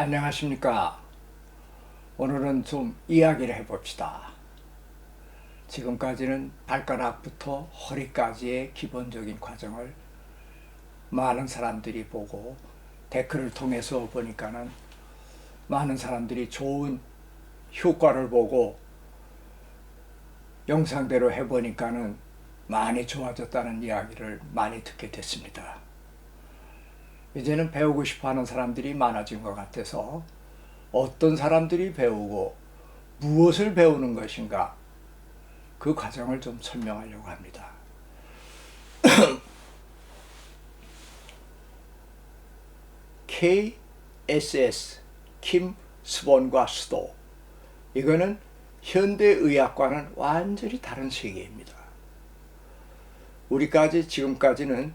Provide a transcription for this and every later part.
안녕하십니까. 오늘은 좀 이야기를 해봅시다. 지금까지는 발가락부터 허리까지의 기본적인 과정을 많은 사람들이 보고 댓글을 통해서 보니까는 많은 사람들이 좋은 효과를 보고 영상대로 해보니까는 많이 좋아졌다는 이야기를 많이 듣게 됐습니다. 이제는 배우고 싶어 하는 사람들이 많아진 것 같아서 어떤 사람들이 배우고 무엇을 배우는 것인가 그 과정을 좀 설명하려고 합니다. KSS 킴 스본과 수도 이거는 현대의학과는 완전히 다른 세계입니다. 우리까지 지금까지는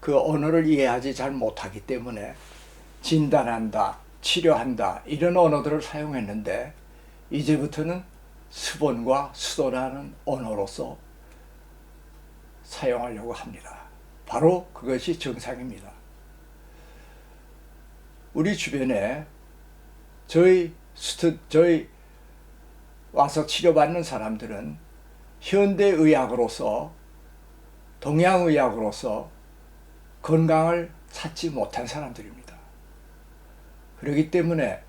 그 언어를 이해하지 잘 못하기 때문에 진단한다, 치료한다 이런 언어들을 사용했는데 이제부터는 수본과 수도라는 언어로서 사용하려고 합니다. 바로 그것이 정상입니다. 우리 주변에 저희 스트 저희 와서 치료받는 사람들은 현대의학으로서 동양의학으로서 건강을 찾지 못한 사람들입니다. 그렇기 때문에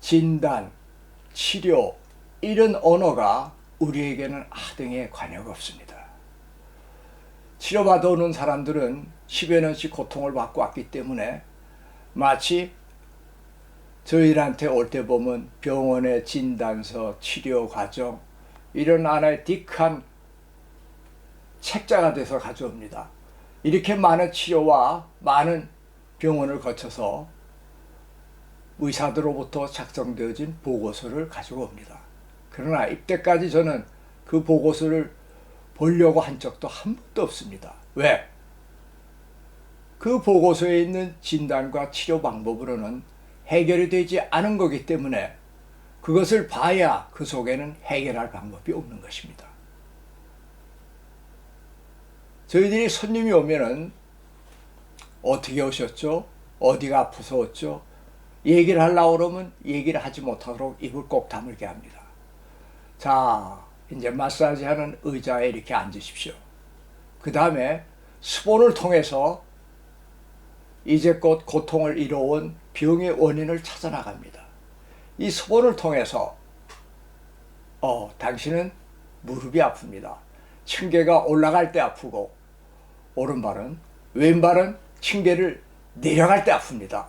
진단, 치료 이런 언어가 우리에게는 하등에 관여가 없습니다. 치료받아 오는 사람들은 10여 년씩 고통을 받고 왔기 때문에 마치 저희한테 올 때 보면 병원의 진단서, 치료 과정 이런 하나의 디크한 책자가 돼서 가져옵니다. 이렇게 많은 치료와 많은 병원을 거쳐서 의사들로부터 작성되어진 보고서를 가지고 옵니다. 그러나 이때까지 저는 그 보고서를 보려고 한 적도 한 번도 없습니다. 왜? 그 보고서에 있는 진단과 치료 방법으로는 해결이 되지 않은 거기 때문에 그것을 봐야 그 속에는 해결할 방법이 없는 것입니다. 저희들이 손님이 오면은 어떻게 오셨죠? 어디가 아프서 왔죠? 얘기를 하려고 그러면 얘기를 하지 못하도록 입을 꼭 다물게 합니다. 자, 이제 마사지 하는 의자에 이렇게 앉으십시오. 그 다음에 수본을 통해서 이제껏 고통을 이뤄온 병의 원인을 찾아나갑니다. 이 수본을 통해서 어, 당신은 무릎이 아픕니다. 층계가 올라갈 때 아프고 오른발은 왼발은 층계를 내려갈 때 아픕니다.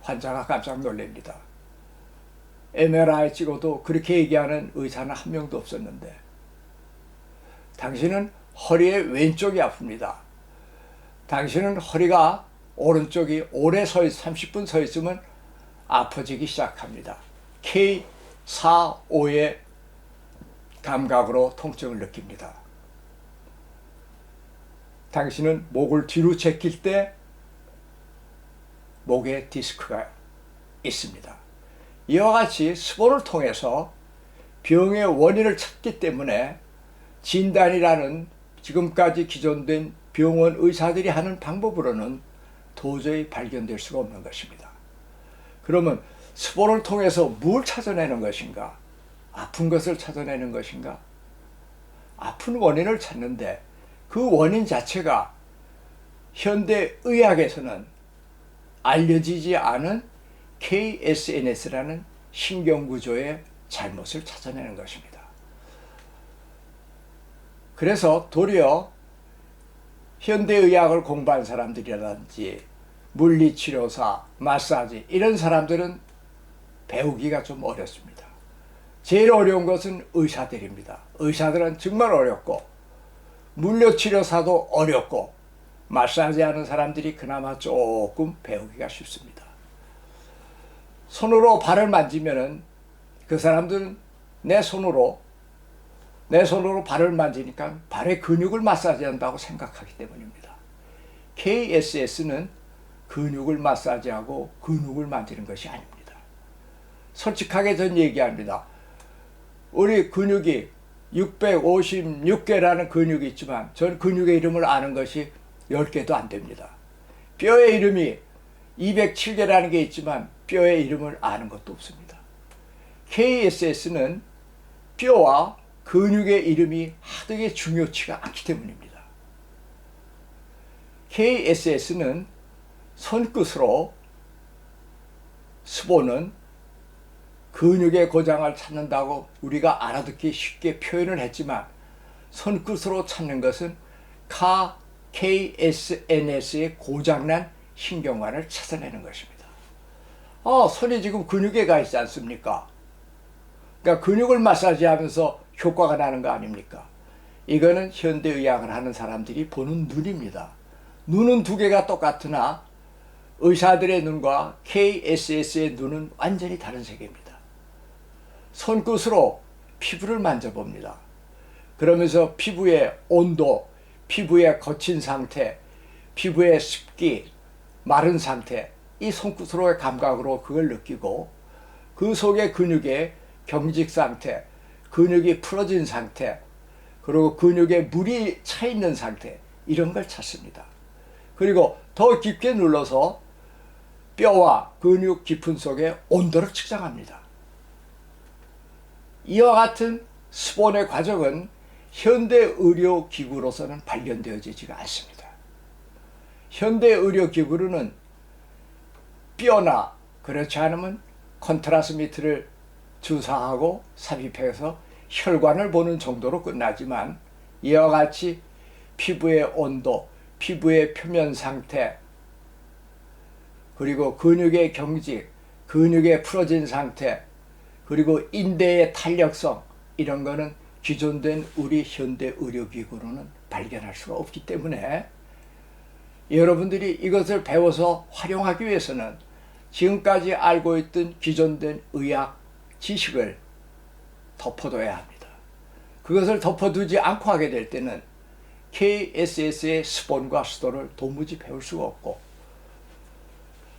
환자가 깜짝 놀랍니다. MRI 찍어도 그렇게 얘기하는 의사는 한 명도 없었는데 당신은 허리의 왼쪽이 아픕니다. 당신은 허리가 오른쪽이 오래 서 있, 30분 서 있으면 아파지기 시작합니다. K4, 5의 감각으로 통증을 느낍니다. 당신은 목을 뒤로 제낄 때 목에 디스크가 있습니다. 이와 같이 수본을 통해서 병의 원인을 찾기 때문에 진단이라는 지금까지 기존된 병원 의사들이 하는 방법으로는 도저히 발견될 수가 없는 것입니다. 그러면 수본을 통해서 뭘 찾아내는 것인가? 아픈 것을 찾아내는 것인가? 아픈 원인을 찾는데 그 원인 자체가 현대 의학에서는 알려지지 않은 KSNS라는 신경구조의 잘못을 찾아내는 것입니다. 그래서 도리어 현대의학을 공부한 사람들이라든지 물리치료사, 마사지 이런 사람들은 배우기가 좀 어렵습니다. 제일 어려운 것은 의사들입니다. 의사들은 정말 어렵고 물리치료사도 어렵고 마사지 하는 사람들이 그나마 조금 배우기가 쉽습니다. 손으로 발을 만지면은 그 사람들은 내 손으로 내 손으로 발을 만지니까 발의 근육을 마사지한다고 생각하기 때문입니다. KSS는 근육을 마사지하고 근육을 만지는 것이 아닙니다. 솔직하게 전 얘기합니다. 우리 근육이 656개라는 근육이 있지만 전 근육의 이름을 아는 것이 10개도 안 됩니다. 뼈의 이름이 207개라는 게 있지만 뼈의 이름을 아는 것도 없습니다. KSS는 뼈와 근육의 이름이 하되게 중요치가 않기 때문입니다. KSS는 손끝으로 스보는 근육의 고장을 찾는다고 우리가 알아듣기 쉽게 표현을 했지만 손끝으로 찾는 것은 카 KSNS의 고장난 신경관을 찾아내는 것입니다. 아, 손이 지금 근육에 가 있지 않습니까? 그러니까 근육을 마사지하면서 효과가 나는 거 아닙니까? 이거는 현대의학을 하는 사람들이 보는 눈입니다. 눈은 두 개가 똑같으나 의사들의 눈과 KSS의 눈은 완전히 다른 세계입니다. 손끝으로 피부를 만져봅니다. 그러면서 피부의 온도, 피부의 거친 상태, 피부의 습기, 마른 상태, 이 손끝으로의 감각으로 그걸 느끼고 그 속의 근육의 경직 상태, 근육이 풀어진 상태, 그리고 근육에 물이 차 있는 상태, 이런 걸 찾습니다. 그리고 더 깊게 눌러서 뼈와 근육 깊은 속의 온도를 측정합니다. 이와 같은 스본의 과정은 현대 의료 기구로서는 발견되어지지가 않습니다. 현대 의료 기구로는 뼈나 그렇지 않으면 컨트라스미트를 주사하고 삽입해서 혈관을 보는 정도로 끝나지만 이와 같이 피부의 온도, 피부의 표면 상태, 그리고 근육의 경직, 근육의 풀어진 상태, 그리고 인대의 탄력성 이런 거는 기존된 우리 현대 의료기구로는 발견할 수가 없기 때문에 여러분들이 이것을 배워서 활용하기 위해서는 지금까지 알고 있던 기존된 의학 지식을 덮어둬야 합니다. 그것을 덮어두지 않고 하게 될 때는 KSS의 스본과 수도를 도무지 배울 수가 없고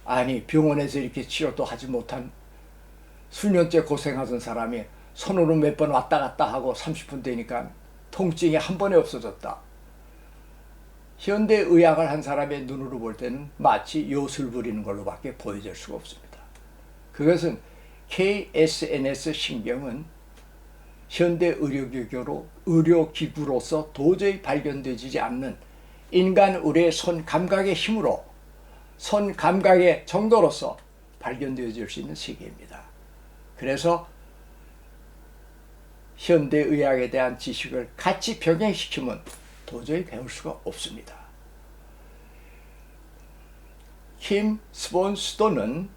아니 병원에서 이렇게 치료도 하지 못한 수년째 고생하던 사람이 손으로 몇 번 왔다 갔다 하고 30분 되니까 통증이 한 번에 없어졌다. 현대 의학을 한 사람의 눈으로 볼 때는 마치 요술 부리는 걸로밖에 보여질 수가 없습니다. 그것은 KSNS 신경은 현대 의료기구로 의료기구로서 도저히 발견되지 않는 인간 우리의 손 감각의 힘으로 손 감각의 정도로서 발견되어질 수 있는 세계입니다. 그래서 현대의학에 대한 지식을 같이 병행시키면 도저히 배울 수가 없습니다. 힘, 스본, 수도는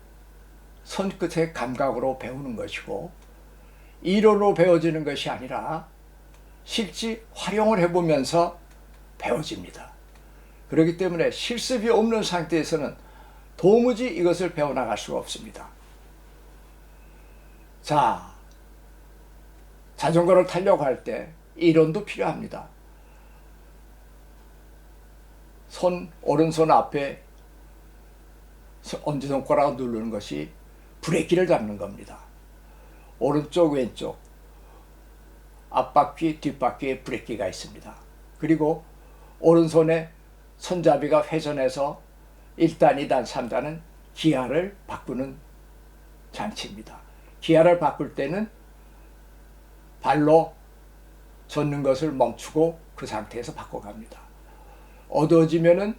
손끝의 감각으로 배우는 것이고 이론으로 배워지는 것이 아니라 실제 활용을 해보면서 배워집니다. 그렇기 때문에 실습이 없는 상태에서는 도무지 이것을 배워나갈 수가 없습니다. 자, 자전거를 타려고 할 때 이론도 필요합니다. 손, 오른손 앞에 엄지손가락을 누르는 것이 브레이크를 잡는 겁니다. 오른쪽, 왼쪽, 앞바퀴, 뒷바퀴에 브레이크가 있습니다. 그리고 오른손에 손잡이가 회전해서 1단, 2단, 3단은 기아를 바꾸는 장치입니다. 기아를 바꿀 때는 발로 젓는 것을 멈추고 그 상태에서 바꿔갑니다. 어두워지면은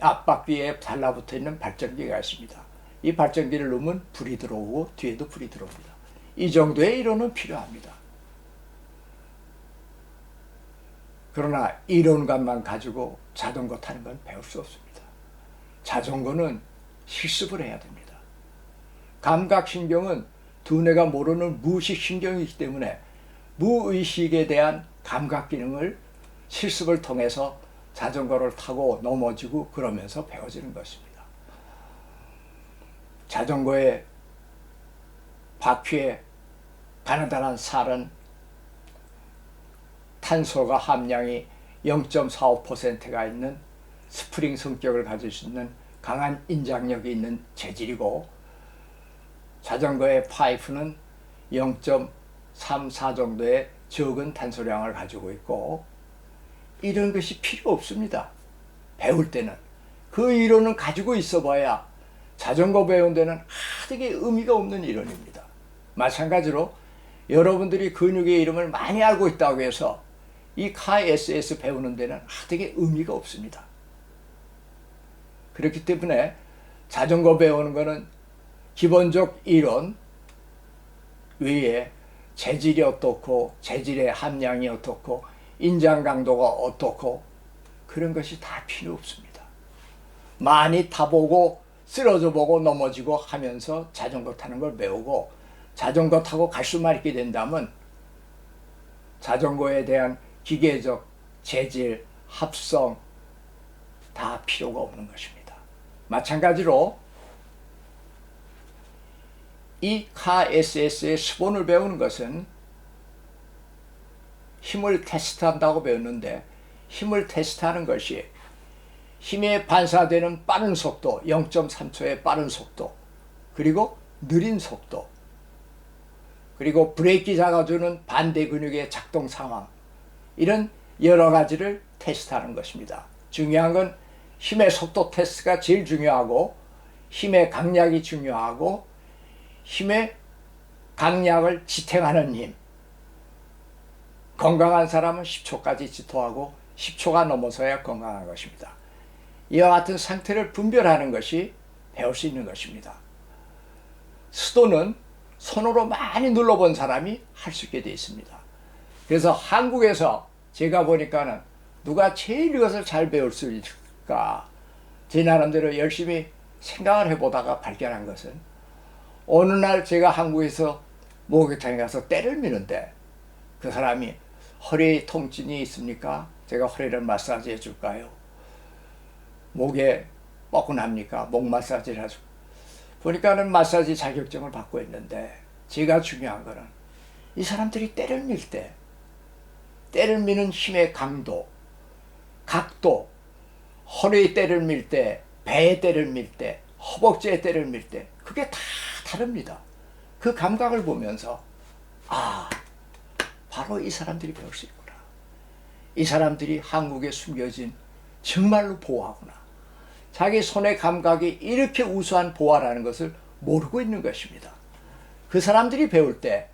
앞바퀴에 달라붙어 있는 발전기가 있습니다. 이 발전기를 놓으면 불이 들어오고 뒤에도 불이 들어옵니다. 이 정도의 이론은 필요합니다. 그러나 이론감만 가지고 자전거 타는 건 배울 수 없습니다. 자전거는 실습을 해야 됩니다. 감각신경은 두뇌가 모르는 무의식 신경이기 때문에 무의식에 대한 감각 기능을 실습을 통해서 자전거를 타고 넘어지고 그러면서 배워지는 것입니다. 자전거의 바퀴에 가느다란 살은 탄소가 함량이 0.45%가 있는 스프링 성격을 가질 수 있는 강한 인장력이 있는 재질이고 자전거의 파이프는 0.34 정도의 적은 탄소량을 가지고 있고 이런 것이 필요 없습니다. 배울 때는 그 이론은 가지고 있어 봐야 자전거 배운 데는 하되게 의미가 없는 이론입니다. 마찬가지로 여러분들이 근육의 이름을 많이 알고 있다고 해서 이 카 SS 배우는 데는 하되게 의미가 없습니다. 그렇기 때문에 자전거 배우는 거는 기본적 이론 외에 재질이 어떻고 재질의 함량이 어떻고 인장 강도가 어떻고 그런 것이 다 필요 없습니다. 많이 타보고 쓰러져 보고 넘어지고 하면서 자전거 타는 걸 배우고 자전거 타고 갈 수만 있게 된다면 자전거에 대한 기계적 재질, 합성 다 필요가 없는 것입니다. 마찬가지로 이카 SS의 수본을 배우는 것은 힘을 테스트한다고 배웠는데 힘을 테스트하는 것이 힘에 반사되는 빠른 속도 0.3초의 빠른 속도 그리고 느린 속도 그리고 브레이크 잡아주는 반대 근육의 작동 상황 이런 여러 가지를 테스트하는 것입니다. 중요한 건 힘의 속도 테스트가 제일 중요하고 힘의 강약이 중요하고 힘의 강약을 지탱하는 힘 건강한 사람은 10초까지 지토하고 10초가 넘어서야 건강한 것입니다. 이와 같은 상태를 분별하는 것이 배울 수 있는 것입니다. 수도는 손으로 많이 눌러본 사람이 할 수 있게 되어 있습니다. 그래서 한국에서 제가 보니까는 누가 제일 이것을 잘 배울 수 있을까? 제 나름대로 열심히 생각을 해보다가 발견한 것은 어느 날 제가 한국에서 목욕탕에 가서 때를 미는데 그 사람이 허리 통증이 있습니까? 제가 허리를 마사지 해줄까요? 목에 뻐근합니까? 목 마사지를 해줘. 보니까는 마사지 자격증을 받고 있는데 제가 중요한 거는 이 사람들이 때를 밀 때, 때를 미는 힘의 강도, 각도, 허리에 때를 밀 때, 배에 때를 밀 때, 허벅지에 때를 밀 때, 그게 다 다릅니다. 그 감각을 보면서, 아, 바로 이 사람들이 배울 수 있구나. 이 사람들이 한국에 숨겨진 정말로 보화구나. 자기 손의 감각이 이렇게 우수한 보화라는 것을 모르고 있는 것입니다. 그 사람들이 배울 때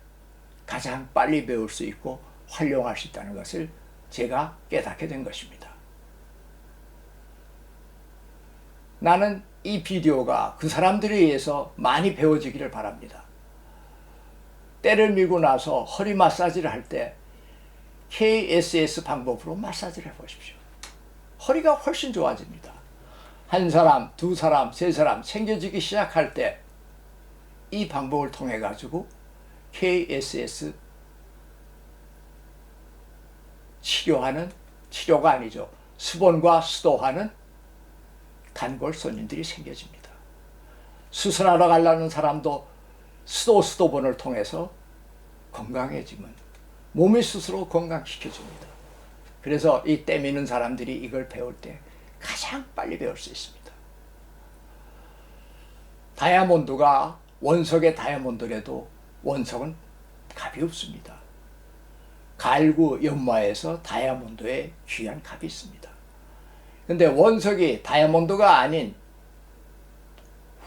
가장 빨리 배울 수 있고 활용할 수 있다는 것을 제가 깨닫게 된 것입니다. 나는 이 비디오가 그 사람들에 의해서 많이 배워지기를 바랍니다. 때를 밀고 나서 허리 마사지를 할 때 KSS 방법으로 마사지를 해보십시오. 허리가 훨씬 좋아집니다. 한 사람, 두 사람, 세 사람 생겨지기 시작할 때 이 방법을 통해 가지고 KSS 치료하는 치료가 아니죠. 수본과 수도하는 단골 손님들이 생겨집니다. 수술하러 가려는 사람도 수도 수도본을 통해서 건강해지면 몸이 스스로 건강시켜줍니다. 그래서 이 때미는 사람들이 이걸 배울 때 가장 빨리 배울 수 있습니다. 다이아몬드가 원석의 다이아몬드라도 원석은 값이 없습니다. 갈구 연마에서 다이아몬드에 귀한 값이 있습니다. 근데 원석이 다이아몬드가 아닌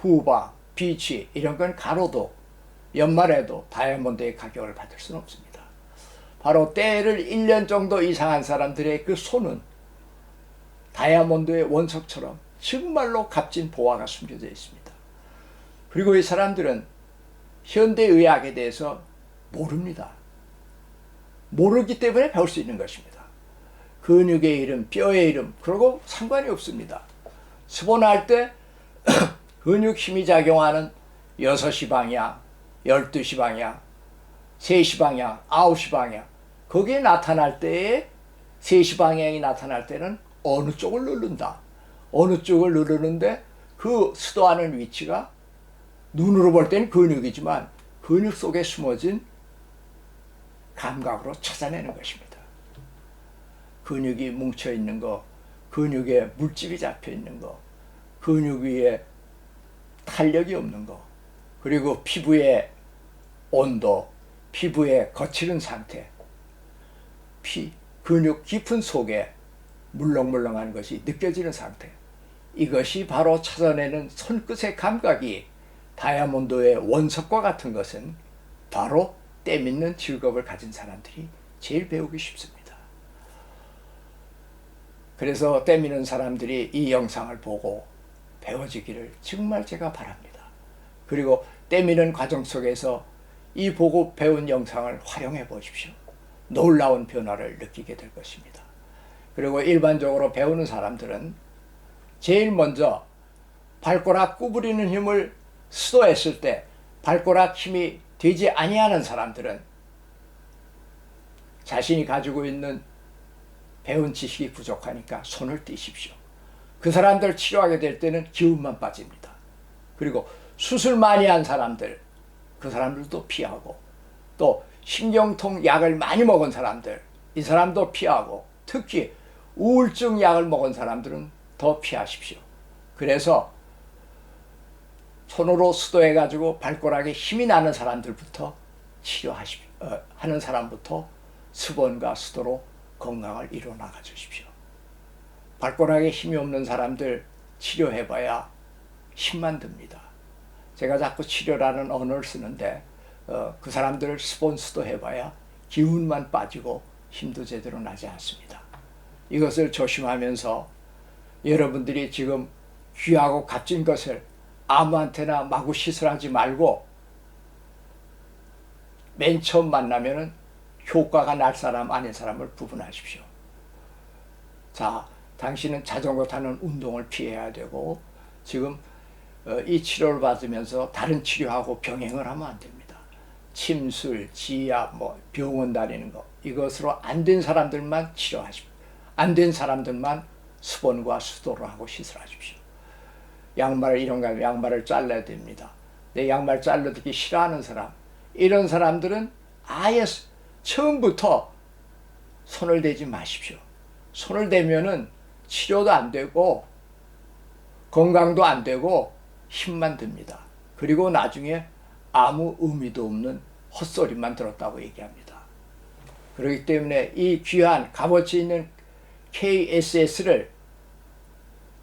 후바, 비치 이런 건 가로도 연말에도 다이아몬드의 가격을 받을 수는 없습니다. 바로 때를 1년 정도 이상한 사람들의 그 손은 다이아몬드의 원석처럼 정말로 값진 보화가 숨겨져 있습니다. 그리고 이 사람들은 현대의학에 대해서 모릅니다. 모르기 때문에 배울 수 있는 것입니다. 근육의 이름, 뼈의 이름, 그러고 상관이 없습니다. 수본할 때 근육 힘이 작용하는 6시 방향, 12시 방향, 3시 방향, 9시 방향, 거기에 나타날 때에 3시 방향이 나타날 때는 어느 쪽을 누른다. 어느 쪽을 누르는데 그 수도하는 위치가 눈으로 볼 때는 근육이지만 근육 속에 숨어진 감각으로 찾아내는 것입니다. 근육이 뭉쳐 있는 거, 근육에 물집이 잡혀 있는 거, 근육 위에 탄력이 없는 거, 그리고 피부의 온도, 피부의 거칠은 상태, 피, 근육 깊은 속에 물렁물렁한 것이 느껴지는 상태. 이것이 바로 찾아내는 손끝의 감각이 다이아몬드의 원석과 같은 것은 바로 때밀는 직업을 가진 사람들이 제일 배우기 쉽습니다. 그래서 때미는 사람들이 이 영상을 보고 배워지기를 정말 제가 바랍니다. 그리고 때미는 과정 속에서 이 보고 배운 영상을 활용해 보십시오. 놀라운 변화를 느끼게 될 것입니다. 그리고 일반적으로 배우는 사람들은 제일 먼저 발가락 구부리는 힘을 시도했을 때 발가락 힘이 되지 아니하는 사람들은 자신이 가지고 있는 배운 지식이 부족하니까 손을 떼십시오. 그 사람들 치료하게 될 때는 기운만 빠집니다. 그리고 수술 많이 한 사람들, 그 사람들도 피하고, 또 신경통 약을 많이 먹은 사람들, 이 사람도 피하고, 특히 우울증 약을 먹은 사람들은 더 피하십시오. 그래서 손으로 수도해가지고 발가락에 힘이 나는 사람들부터 치료하십, 어, 하는 사람부터 수건과 수도로 건강을 이뤄 나가 주십시오. 발가락에 힘이 없는 사람들 치료해봐야 힘만 듭니다. 제가 자꾸 치료라는 언어를 쓰는데 어, 그 사람들을 스폰스도 해봐야 기운만 빠지고 힘도 제대로 나지 않습니다. 이것을 조심하면서 여러분들이 지금 귀하고 값진 것을 아무한테나 마구 시술하지 말고 맨 처음 만나면은 효과가 날 사람 아닌 사람을 구분하십시오. 자, 당신은 자전거 타는 운동을 피해야 되고 지금 어, 이 치료를 받으면서 다른 치료하고 병행을 하면 안 됩니다. 침술, 지압, 뭐 병원 다니는 거 이것으로 안 된 사람들만 치료하십시오. 안 된 사람들만 수본과 수도를 하고 시술하십시오. 양말 이런 거 양말을 잘라야 됩니다. 내 양말 잘라듣기 싫어하는 사람 이런 사람들은 아예 처음부터 손을 대지 마십시오. 손을 대면은 치료도 안 되고 건강도 안 되고 힘만 듭니다. 그리고 나중에 아무 의미도 없는 헛소리만 들었다고 얘기합니다. 그렇기 때문에 이 귀한 값어치 있는 KSS를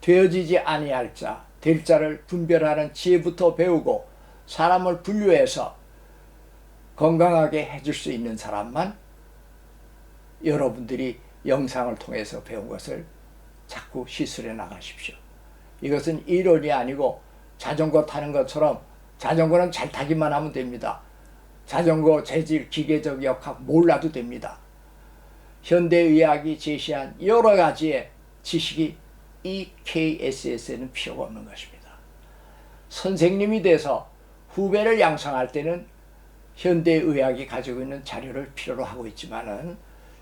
되어지지 아니할 자, 될 자를 분별하는 지혜부터 배우고 사람을 분류해서 건강하게 해줄 수 있는 사람만 여러분들이 영상을 통해서 배운 것을 자꾸 시술해 나가십시오. 이것은 이론이 아니고 자전거 타는 것처럼 자전거는 잘 타기만 하면 됩니다. 자전거 재질, 기계적 역학 몰라도 됩니다. 현대의학이 제시한 여러 가지의 지식이 이 KSS에는 필요가 없는 것입니다. 선생님이 돼서 후배를 양성할 때는 현대의학이 가지고 있는 자료를 필요로 하고 있지만은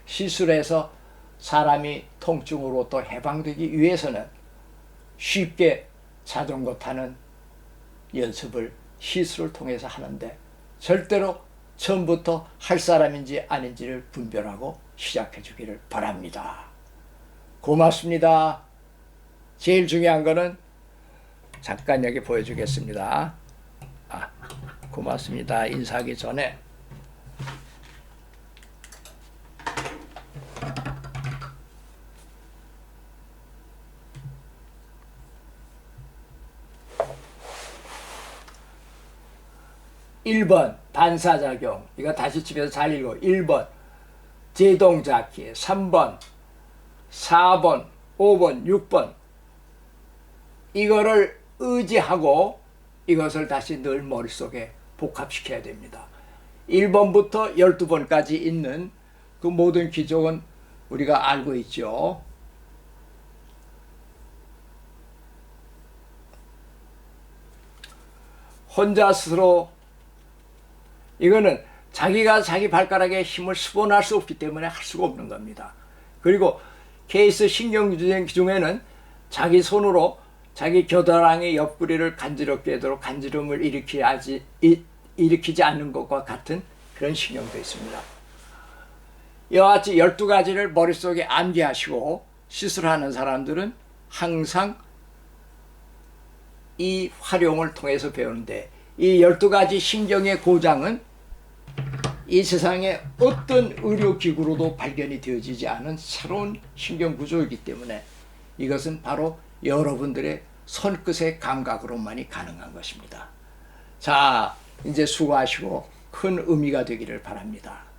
시술해서 사람이 통증으로부터 해방되기 위해서는 쉽게 자전거 타는 연습을 시술을 통해서 하는데 절대로 처음부터 할 사람인지 아닌지를 분별하고 시작해 주기를 바랍니다. 고맙습니다. 제일 중요한 거는 잠깐 여기 보여주겠습니다. 아, 고맙습니다. 인사하기 전에. 1번 반사작용. 이거 다시 집에서 잘 읽어. 1번 제동자키 3번 4번 5번 6번. 이거를 의지하고 이것을 다시 늘 머릿속에 복합시켜야 됩니다 1번부터 12번까지 있는 그 모든 기종은 우리가 알고 있죠 혼자 스스로 이거는 자기가 자기 발가락에 힘을 수본할 수 없기 때문에 할 수가 없는 겁니다. 그리고 케이스 신경주행 중에는 자기 손으로 자기 겨드랑이 옆구리를 간지럽게 하도록 간지럼을 일으키지, 일으키지 않는 것과 같은 그런 신경도 있습니다. 이와 같이 12가지를 머릿속에 암기하시고 시술하는 사람들은 항상 이 활용을 통해서 배우는데 이 12가지 신경의 고장은 이 세상에 어떤 의료기구로도 발견이 되어지지 않은 새로운 신경 구조이기 때문에 이것은 바로 여러분들의 손끝의 감각으로만이 가능한 것입니다. 자, 이제 수고하시고 큰 의미가 되기를 바랍니다.